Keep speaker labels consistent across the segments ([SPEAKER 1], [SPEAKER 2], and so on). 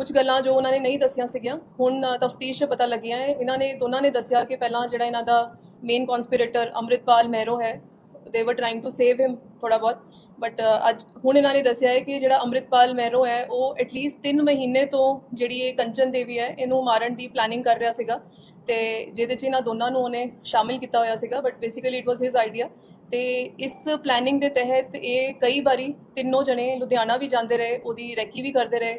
[SPEAKER 1] ਕੁਝ ਗੱਲਾਂ ਜੋ ਉਹਨਾਂ ਨੇ ਨਹੀਂ ਦੱਸੀਆਂ ਸੀਗੀਆਂ, ਹੁਣ ਤਫਤੀਸ਼ 'ਚ ਪਤਾ ਲੱਗੀਆਂ ਹੈ। ਇਹਨਾਂ ਨੇ, ਦੋਨਾਂ ਨੇ ਦੱਸਿਆ ਕਿ ਪਹਿਲਾਂ ਜਿਹੜਾ ਇਹਨਾਂ ਦਾ ਮੇਨ ਕਨਸਪੀਰੇਟਰ ਅੰਮ੍ਰਿਤਪਾਲ ਮਹਿਰੋ ਹੈ ਦੇ ਵਰ ਟ੍ਰਾਈਂਗ ਟੂ ਸੇਵ ਹਿਮ ਥੋੜਾ ਬਹੁਤ। ਬਟ ਅੱਜ ਹੁਣ ਇਹਨਾਂ ਨੇ ਦੱਸਿਆ ਹੈ ਕਿ ਜਿਹੜਾ ਅੰਮ੍ਰਿਤਪਾਲ ਮਹਿਰੋ ਹੈ, ਉਹ ਐਟਲੀਸਟ 3 ਮਹੀਨੇ ਤੋਂ ਜਿਹੜੀ ਇਹ ਕੰਚਨ ਦੇਵੀ ਹੈ, ਇਹਨੂੰ ਮਾਰਨ ਦੀ ਪਲੈਨਿੰਗ ਕਰ ਰਿਹਾ ਸੀਗਾ। ਤੇ ਜਿਹਦੇ 'ਚ ਇਹਨਾਂ ਦੋਨਾਂ ਨੂੰ ਉਹਨੇ ਸ਼ਾਮਿਲ ਕੀਤਾ ਹੋਇਆ ਸੀਗਾ but basically it was his idea ਤੇ ਇਸ ਪਲੈਨਿੰਗ ਦੇ ਤਹਿਤ ਇਹ ਕਈ ਵਾਰੀ ਤਿੰਨੋਂ ਜਣੇ ਲੁਧਿਆਣਾ ਵੀ ਜਾਂਦੇ ਰਹੇ, ਉਹਦੀ ਰੈਕੀ ਵੀ ਕਰਦੇ ਰਹੇ।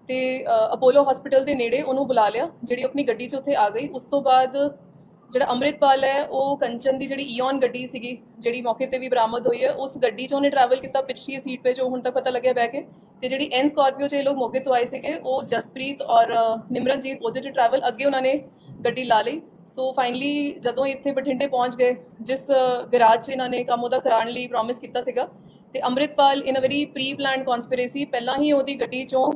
[SPEAKER 1] ਤੇ ਅਪੋਲੋ ਹਸਪੀਟਲ ਦੇ ਨੇੜੇ ਉਹਨੂੰ ਬੁਲਾ ਲਿਆ, ਜਿਹੜੀ ਆਪਣੀ ਗੱਡੀ 'ਚ ਉੱਥੇ ਆ ਗਈ। ਉਸ ਤੋਂ ਬਾਅਦ ਜਿਹੜਾ ਅੰਮ੍ਰਿਤਪਾਲ ਹੈ, ਉਹ ਕੰਚਨ ਦੀ ਜਿਹੜੀ ਈਓਨ ਗੱਡੀ ਸੀਗੀ, ਜਿਹੜੀ ਮੌਕੇ ਤੇ ਵੀ ਬਰਾਮਦ ਹੋਈ ਹੈ, ਉਸ ਗੱਡੀ 'ਚ ਉਹਨੇ ਟਰੈਵਲ ਕੀਤਾ, ਪਿਛਲੀ ਸੀਟ 'ਤੇ ਜੋ ਹੁਣ ਤੱਕ ਪਤਾ ਲੱਗਿਆ ਬਹਿ ਕੇ। ਤੇ ਜਿਹੜੀ ਐਨ ਸਕਾਰਪੀਓ 'ਚ ਇਹ ਲੋਕ ਮੌਕੇ ਤੋਂ ਆਏ ਸੀਗੇ, ਉਹ ਜਸਪ੍ਰੀਤ ਔਰ ਨਿਮਰਨਜੀਤ, ਉਹਦੇ 'ਚ ਟਰੈਵਲ ਅੱਗੇ ਉਹਨਾਂ ਨੇ ਗੱਡੀ ਲਾ ਲਈ। ਸੋ ਫਾਈਨਲੀ ਜਦੋਂ ਇੱਥੇ ਬਠਿੰਡੇ ਪਹੁੰਚ ਗਏ, ਜਿਸ ਗਰਾਜ 'ਚ ਇਹਨਾਂ ਨੇ ਕੰਮ ਉਹਦਾ ਕਰਾਉਣ ਲਈ ਪ੍ਰੋਮਿਸ ਕੀਤਾ ਸੀਗਾ। ਤੇ Amritpal in a very pre planned conspiracy ਪਹਿਲਾਂ ਹੀ ਉਹਦੀ ਗੱਡੀ 'ਚੋਂ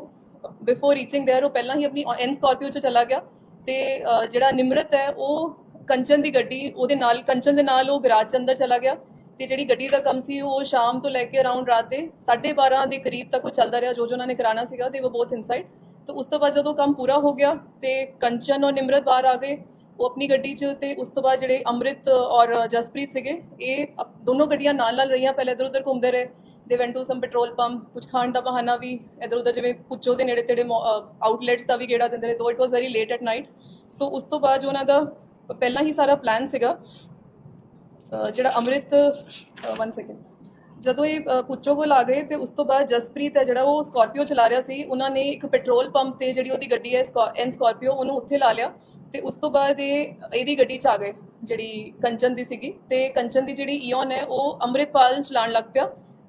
[SPEAKER 1] ਬਿਫੋਰ ਰੀਚਿੰਗ देयर ਉਹ ਪਹਿਲਾਂ ਹੀ ਆਪਣੀ ਐਨ ਸਕਾਰਪੀਓ 'ਚ ਚਲਾ ਗਿਆ ਤੇ ਅ, ਜਿਹੜਾ ਨਿਮਰਤ ਹੈ ਉਹ ਕੰਚਨ ਦੀ ਗੱਡੀ ਉਹਦੇ ਨਾਲ ਕੰਚਨ ਦੇ ਨਾਲ ਉਹ ਗਰਾਜ 'ਚ ਅੰਦਰ ਚਲਾ ਗਿਆ ਤੇ ਜਿਹੜੀ ਗੱਡੀ ਦਾ ਕੰਮ ਸੀ ਉਹ ਸ਼ਾਮ ਤੋਂ ਲੈ ਕੇ ਅਰਾਊਂਡ ਰਾਤ ਦੇ 12:30 ਦੇ ਕਰੀਬ ਤੱਕ ਉਹ ਚੱਲਦਾ ਰਿਹਾ ਜੋ ਜੋ ਉਹਨਾਂ ਨੇ ਕਰਾਉਣਾ ਸੀਗਾ ਤੇ ਉਹ ਬਹੁਤ ਇਨਸਾਈਡ ਤੇ ਉਸ ਤੋਂ ਬਾਅਦ ਜਦੋਂ ਕੰਮ ਪੂਰਾ ਹੋ ਗਿਆ ਤੇ ਕੰਚਨ ਔਰ ਨਿਮਰਤ ਬਾਹਰ ਆ ਗਏ ਉਹ ਆਪਣੀ ਗੱਡੀ 'ਚ ਤੇ ਉਸ ਤੋਂ ਬਾਅਦ ਜਿਹੜੇ ਅੰਮ੍ਰਿਤ ਔਰ ਜਸਪ੍ਰੀਤ ਸੀਗੇ ਇਹ ਅਪ- ਦੋਨੋਂ ਗੱਡੀਆਂ ਨਾਲ ਨਾਲ ਰਹੀਆਂ ਪਹਿਲੇ ਇਧਰ ਉਧਰ ਘੁੰਮਦੇ ਰਹੇ They went to some petrol pump ਕੁਝ ਖਾਣ ਦਾ ਬਹਾਨਾ ਵੀ ਇਧਰ ਉਧਰ ਜਿਵੇਂ ਪੁੱਛੋ ਦੇ ਨੇੜੇ ਤੇੜੇ ਆਊਟਲੈਟਸ ਦਾ ਵੀ ਗੇੜਾ ਦਿੰਦੇ ਰਹੇ though it was very late at night so ਉਸ ਤੋਂ ਬਾਅਦ ਜੋ ਉਹਨਾਂ ਦਾ ਪਹਿਲਾਂ ਹੀ ਸਾਰਾ ਪਲਾਨ ਸੀਗਾ ਜਿਹੜਾ ਅੰਮ੍ਰਿਤ ਵਨ ਸੈਕਿੰਡ ਜਦੋਂ ਇਹ ਅ, ਕੋਲ ਆ ਗਏ ਤੇ ਉਸ ਤੋਂ ਬਾਅਦ ਜਸਪ੍ਰੀਤ ਹੈ ਜਿਹੜਾ ਉਹ ਸਕਾਰਪੀਓ ਚਲਾ ਰਿਹਾ ਸੀ ਉਹਨਾਂ ਨੇ ਇੱਕ ਪੈਟਰੋਲ ਪੰਪ ਤੇ ਜਿਹੜੀ ਉਹਦੀ ਗੱਡੀ ਹੈ ਐਨ ਸਕਾਰਪੀਓ ਉਹਨੂੰ ਉੱਥੇ ਲਾ ਲਿਆ ਤੇ ਉਸ ਤੋਂ ਬਾਅਦ ਇਹ ਇਹਦੀ ਗੱਡੀ 'ਚ ਆ ਗਏ ਜਿਹੜੀ ਕੰਚਨ ਦੀ ਸੀਗੀ ਤੇ ਕੰਚਨ ਦੀ ਜਿਹੜੀ ਈਓਨ ਹੈ ਉਹ ਅੰਮ੍ਰਿਤਪਾਲ ਚਲਾਉਣ ਲੱਗ ਪਿਆ।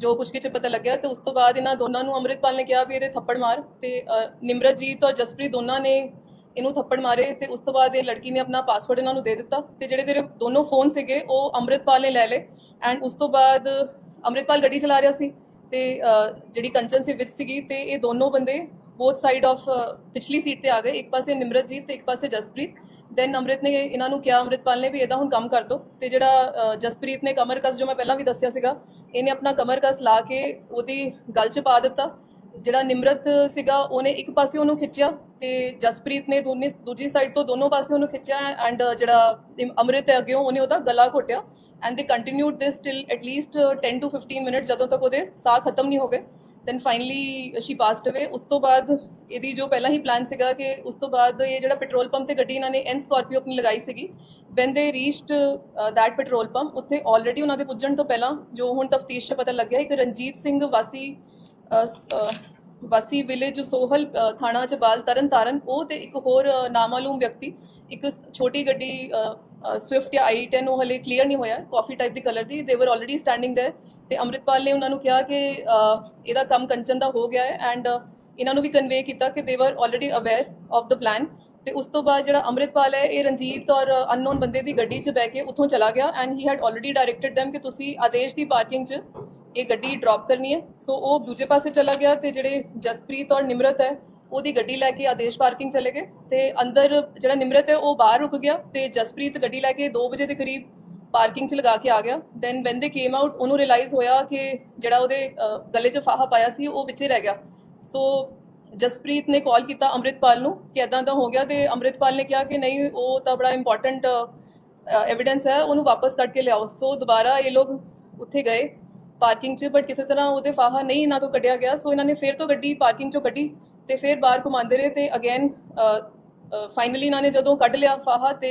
[SPEAKER 1] ਜੋ ਪੁੱਛ ਪਤਾ ਲੱਗਿਆ ਤੇ ਉਸ ਤੋਂ ਬਾਅਦ ਇਹਨਾਂ ਦੋਨਾਂ ਨੂੰ ਅੰਮ੍ਰਿਤਪਾਲ ਨੇ ਕਿਹਾ ਵੀ ਇਹਦੇ ਥੱਪੜ ਮਾਰ ਤੇ ਅ, ਔਰ ਜਸਪ੍ਰੀਤ ਦੋਨਾਂ ਨੇ ਇਹਨੂੰ ਥੱਪੜ ਮਾਰੇ ਤੇ ਉਸ ਤੋਂ ਬਾਅਦ ਇਹ ਲੜਕੀ ਨੇ ਆਪਣਾ ਪਾਸਵਰਡ ਇਹਨਾਂ ਨੂੰ ਦੇ ਦਿੱਤਾ ਤੇ ਜਿਹੜੇ ਤੇਰੇ ਦੋਨੋਂ ਫੋਨ ਸੀਗੇ ਉਹ ਅੰਮ੍ਰਿਤਪਾਲ ਨੇ ਲੈ ਲਏ ਐਂਡ ਉਸ ਤੋਂ ਬਾਅਦ ਅੰਮ੍ਰਿਤਪਾਲ ਗੱਡੀ ਚਲਾ ਰਿਹਾ ਸੀ ਤੇ ਜਿਹੜੀ ਕੰਚਨ ਸੀ ਵਿੱਚ ਸੀਗੀ ਤੇ ਇਹ ਦੋਨੋਂ ਬੰਦੇ ਬੋਥ ਸਾਈਡ ਆਫ ਪਿਛਲੀ ਸੀਟ ਤੇ ਆ ਗਏ ਇੱਕ ਪਾਸੇ ਨਿਮਰਤਜੀਤ ਤੇ ਇੱਕ ਪਾਸੇ ਜਸਪ੍ਰੀਤ ਦੈਨ ਅੰਮ੍ਰਿਤ ਨੇ ਇਹਨਾਂ ਨੂੰ ਕਿਹਾ ਅੰਮ੍ਰਿਤਪਾਲ ਨੇ ਵੀ ਇਹਦਾ ਹੁਣ ਕੰਮ ਕਰ ਦੋ। ਤੇ ਜਿਹੜਾ ਜਸਪ੍ਰੀਤ ਨੇ ਕਮਰ ਕਸ, ਜੋ ਮੈਂ ਪਹਿਲਾਂ ਵੀ ਦੱਸਿਆ ਸੀਗਾ, ਇਹਨੇ ਆਪਣਾ ਕਮਰ ਕਸ ਲਾ ਕੇ ਉਹਦੀ ਗਲ 'ਚ ਪਾ ਦਿੱਤਾ। ਜਿਹੜਾ ਨਿਮਰਤ ਸੀਗਾ, ਉਹਨੇ ਇੱਕ ਪਾਸੇ ਉਹਨੂੰ ਖਿੱਚਿਆ ਤੇ ਜਸਪ੍ਰੀਤ ਨੇ ਦੋਨੇ, ਦੂਜੀ ਸਾਈਡ ਤੋਂ ਦੋਨੋਂ ਪਾਸੇ ਉਹਨੂੰ ਖਿੱਚਿਆ ਐਂਡ ਜਿਹੜਾ ਇਮ- ਅੰਮ੍ਰਿਤ ਹੈ ਅੱਗੇ, ਉਹਨੇ ਉਹਦਾ ਗਲਾ ਘੋਟਿਆ। And they continued this till at least 10 to 15 minute ਜਦੋਂ ਤੱਕ ਉਹਦੇ ਸਾਹ ਖਤਮ ਨਹੀਂ ਹੋ ਗਏ। ਦੈਨ ਫਾਈਨਲੀ ਸ਼ੀ ਪਾਸਡ ਅਵੇ ਉਸ ਤੋਂ ਬਾਅਦ ਇਹਦੀ ਜੋ ਪਹਿਲਾਂ ਹੀ ਪਲਾਨ ਸੀਗਾ ਕਿ ਉਸ ਤੋਂ ਬਾਅਦ ਇਹ ਜਿਹੜਾ ਪੈਟਰੋਲ ਪੰਪ ਤੇ ਗੱਡੀ ਇਹਨਾਂ ਨੇ ਐਨ ਸਕਾਰਪੀਓ ਆਪਣੀ ਲਗਾਈ ਸੀਗੀ when they reached that petrol pump ਉੱਥੇ ਆਲਰੇਡੀ ਉਹਨਾਂ ਦੇ ਪੁੱਜਣ ਤੋਂ ਪਹਿਲਾਂ ਜੋ ਹੁਣ ਤਫਤੀਸ਼ 'ਚ ਪਤਾ ਲੱਗਿਆ ਇੱਕ ਰਣਜੀਤ ਸਿੰਘ ਵਾਸੀ ਅ, ਸ- ਅ, ਵਾਸੀ ਵਿਲੇਜ ਸੋਹਲ ਅ, ਥਾਣਾ ਚਬਾਲ ਤਰਨ ਤਾਰਨ ਉਹ ਤੇ ਇੱਕ ਹੋਰ ਅ, ਨਾਮਾਲੂਮ ਵਿਅਕਤੀ ਇੱਕ ਸ- ਛੋਟੀ ਗੱਡੀ ਸਵਿਫਟ ਜਾਂ i10 ਉਹ ਹਲੇ ਕਲੀਅਰ ਨਹੀਂ ਹੋਇਆ ਕਾਫੀ ਟਾਈਪ ਦੀ ਕਲਰ ਦੀ ਦੇ ਵਰ ਆਲਰੇਡੀ ਸਟੈਂਡਿੰਗ देयर ਤੇ ਅੰਮ੍ਰਿਤਪਾਲ ਨੇ ਉਹਨਾਂ ਨੂੰ ਕਿਹਾ ਕਿ ਇਹਦਾ ਕੰਮ ਕੰਚਨ ਦਾ ਹੋ ਗਿਆ ਹੈ ਐਂਡ ਇਹਨਾਂ ਨੂੰ ਵੀ ਕਨਵੇ ਕੀਤਾ ਕਿ they were already aware of the plan ਤੇ ਉਸ ਤੋਂ ਬਾਅਦ ਜਿਹੜਾ ਅੰਮ੍ਰਿਤਪਾਲ ਹੈ, ਇਹ ਰਣਜੀਤ ਔਰ ਅਨਨੋਨ ਬੰਦੇ ਦੀ ਗੱਡੀ 'ਚ ਬਹਿ ਕੇ ਉੱਥੋਂ ਚਲਾ ਗਿਆ and he had already directed them ਕਿ ਤੁਸੀਂ ਆਦੇਸ਼ ਦੀ ਪਾਰਕਿੰਗ 'ਚ ਇਹ ਗੱਡੀ ਡ੍ਰੌਪ ਕਰਨੀ ਹੈ। ਸੋ ਉਹ ਦੂਜੇ ਪਾਸੇ ਚਲਾ ਗਿਆ ਤੇ ਜਿਹੜੇ ਜਸਪ੍ਰੀਤ ਔਰ ਨਿਮਰਤ ਹੈ, ਉਹਦੀ ਗੱਡੀ ਲੈ ਕੇ ਆਦੇਸ਼ ਪਾਰਕਿੰਗ ਚਲੇ ਗਏ ਤੇ ਅੰਦਰ ਜਿਹੜਾ ਨਿਮਰਤ ਹੈ, ਉਹ ਬਾਹਰ ਰੁਕ ਗਿਆ ਤੇ ਜਸਪ੍ਰੀਤ ਗੱਡੀ ਲੈ ਕੇ 2 ਵਜੇ ਦੇ ਕਰੀਬ ਪਾਰਕਿੰਗ 'ਚ ਲਗਾ ਕੇ ਆ ਗਿਆ। Then when they came out ਉਹਨੂੰ ਰਿਅਲਾਈਜ਼ ਹੋਇਆ ਕਿ ਜਿਹੜਾ ਉਹਦੇ ਗਲੇ 'ਚ ਫਾਹਾ ਪਾਇਆ ਸੀ, ਉਹ ਵਿੱਚੇ ਰਹਿ ਗਿਆ। ਸੋ ਜਸਪ੍ਰੀਤ ਨੇ ਕਾਲ ਕੀਤਾ ਅੰਮ੍ਰਿਤਪਾਲ ਨੂੰ ਕਿ ਇਦਾਂ ਦਾ ਹੋ ਗਿਆ ਤੇ ਅੰਮ੍ਰਿਤਪਾਲ ਨੇ ਕਿਹਾ ਕਿ ਨਹੀਂ, ਉਹ ਤਾਂ ਬੜਾ ਇੰਪੋਰਟੈਂਟ ਐਵੀਡੈਂਸ ਹੈ, ਉਹਨੂੰ ਵਾਪਸ ਕੱਢ ਕੇ ਲਿਆਓ। ਸੋ ਦੁਬਾਰਾ ਇਹ ਲੋਕ ਉੱਥੇ ਗਏ ਪਾਰਕਿੰਗ 'ਚ ਬਟ ਕਿਸੇ ਤਰ੍ਹਾਂ ਉਹਦੇ ਫਾਹਾ ਨਹੀਂ ਇਹਨਾਂ ਤੋਂ ਕੱਢਿਆ ਗਿਆ। ਸੋ ਇਹਨਾਂ ਨੇ ਫਿਰ ਤੋਂ ਗੱਡੀ ਪਾਰਕਿੰਗ 'ਚੋਂ ਕੱਢੀ ਤੇ ਫਿਰ ਬਾਹਰ ਘੁਮਾਉਂਦੇ ਰਹੇ ਤੇ ਅਗੇਨ ਫਾਈਨਲੀ ਇਹਨਾਂ ਨੇ ਜਦੋਂ ਕੱਢ ਲਿਆ ਫਾਹਾ ਤੇ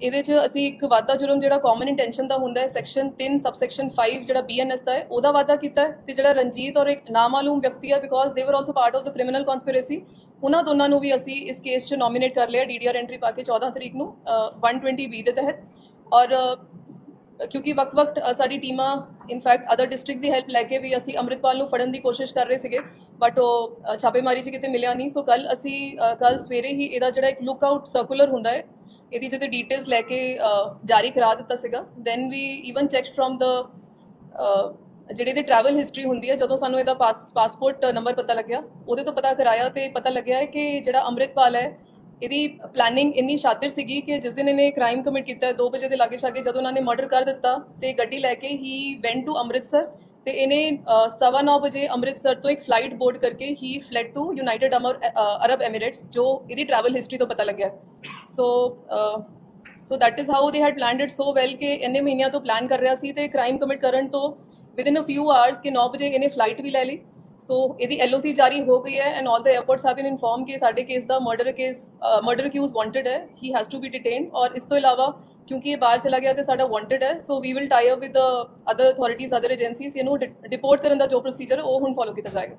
[SPEAKER 1] ਇਹਦੇ 'ਚ ਅਸੀਂ ਇੱਕ ਵਾਧਾ ਜੁਰਮ ਜਿਹੜਾ ਕਾਮਨ ਇੰਟੈਂਸ਼ਨ ਦਾ ਹੁੰਦਾ ਹੈ ਸੈਕਸ਼ਨ 3 ਸਬਸੈਕਸ਼ਨ 5 ਜਿਹੜਾ ਬੀਐਨਐਸ ਦਾ ਹੈ ਉਹਦਾ ਵਾਧਾ ਕੀਤਾ ਹੈ ਤੇ ਜਿਹੜਾ ਰਣਜੀਤ ਔਰ ਇੱਕ ਨਾਮਾਲੂਮ ਵਿਅਕਤੀ ਹੈ because they were also part of the criminal conspiracy ਉਹਨਾਂ ਦੋਨਾਂ ਨੂੰ ਵੀ ਅਸੀਂ ਇਸ ਕੇਸ 'ਚ ਨੋਮੀਨੇਟ ਕਰ ਲਿਆ ਡੀਡੀਆਰ ਐਂਟਰੀ ਪਾ ਕੇ 14 ਤਰੀਕ ਨੂੰ ਅ, 120 ਬੀ ਦੇ ਤਹਿਤ ਔਰ ਕਿਉਂਕਿ ਵਕਤ-ਵਕਤ ਸਾਡੀ ਟੀਮਾਂ ਇਨਫੈਕਟ ਅਦਰ ਡਿਸਟ੍ਰਿਕਟ ਦੀ ਹੈਲਪ ਲੈ ਕੇ ਵੀ ਅਸੀਂ ਅੰਮ੍ਰਿਤਪਾਲ ਨੂੰ ਫੜਨ ਦੀ ਕੋਸ਼ਿਸ਼ ਕਰ ਰਹੇ ਸੀਗੇ ਬਟ ਉਹ ਛਾਪੇਮਾਰੀ 'ਚ ਕਿਤੇ ਮਿਲਿਆ ਨਹੀਂ ਸੋ ਕੱਲ ਅਸੀਂ ਕੱਲ ਸਵੇਰੇ ਹੀ ਇਹਦਾ ਜਿਹੜਾ ਇੱਕ ਲੁੱਕ ਆਊਟ ਸਰਕੂਲਰ ਹੁੰਦਾ ਹੈ ਇਹਦੀ ਜਿਹਦੇ ਡੀਟੇਲਸ ਲੈ ਕੇ ਜਾਰੀ ਕਰਾ ਦਿੱਤਾ ਸੀਗਾ then we even check from the ਜਿਹੜੇ ਇਹਦੀ ਟਰੈਵਲ ਹਿਸਟਰੀ ਹੁੰਦੀ ਹੈ, ਜਦੋਂ ਸਾਨੂੰ ਇਹਦਾ ਪਾਸ ਪਾਸਪੋਰਟ ਨੰਬਰ ਪਤਾ ਲੱਗਿਆ, ਉਹਦੇ ਤੋਂ ਪਤਾ ਕਰਾਇਆ ਤੇ ਪਤਾ ਲੱਗਿਆ ਹੈ ਕਿ ਜਿਹੜਾ ਅੰਮ੍ਰਿਤਪਾਲ ਹੈ, ਇਹਦੀ ਪਲੈਨਿੰਗ ਇੰਨੀ ਸ਼ਾਤਿਰ ਸੀਗੀ ਕਿ ਜਿਸ ਦਿਨ ਇਹਨੇ ਕ੍ਰਾਈਮ ਕਮਿਟ ਕੀਤਾ 2 ਵਜੇ ਦੇ ਲਾਗੇ ਛਾਗੇ ਜਦੋਂ ਉਹਨਾਂ ਨੇ ਮਰਡਰ ਕਰ ਦਿੱਤਾ ਤੇ ਗੱਡੀ ਲੈ ਕੇ ਹੀ ਵੈਂਟ ਟੂ ਅੰਮ੍ਰਿਤਸਰ ਤੇ ਇਹਨੇ ਅ, ਸਵਾ ਨੌ ਵਜੇ ਅੰਮ੍ਰਿਤਸਰ ਤੋਂ ਇੱਕ ਫਲਾਈਟ ਬੋਰਡ ਕਰਕੇ ਹੀ fled to United Arab Emirates ਜੋ ਇਹਦੀ ਟਰੈਵਲ ਹਿਸਟਰੀ ਤੋਂ ਪਤਾ ਲੱਗਿਆ। So so that is how they had planned it so well ਕਿ ਇੰਨੇ ਮਹੀਨਿਆਂ ਤੋਂ ਪਲਾਨ ਕਰ ਰਿਹਾ ਸੀ ਤੇ ਕ੍ਰਾਈਮ ਕਮਿਟ ਕਰਨ ਤੋਂ ਵਿਦਿਨ ਅ ਫਿਊ ਆਵਰਸ ਕਿ 9 ਵਜੇ ਇਹਨੇ ਫਲਾਈਟ ਵੀ ਲੈ ਲਈ। ਸੋ ਇਹਦੀ ਐਲਓਸੀ ਜਾਰੀ ਹੋ ਗਈ ਹੈ and all the airports have been inform ਕਿ ਸਾਡੇ ਕੇਸ ਦਾ murder case murder accused wanted ਹੈ। He has to be detained ਔਰ ਇਸ ਤੋਂ ਇਲਾਵਾ ਕਿਉਂਕਿ ਇਹ ਬਾਹਰ ਚਲਾ ਗਿਆ ਤੇ ਸਾਡਾ ਵਾਂਟਡ ਹੈ so we will tie up with other authorities other agencies ਇਹਨੂੰ ਡਿਪੋਰਟ ਕਰਨ ਦਾ ਜੋ ਪ੍ਰੋਸੀਜਰ ਉਹ ਹੁਣ ਫੋਲੋ ਕੀਤਾ ਜਾਏਗਾ।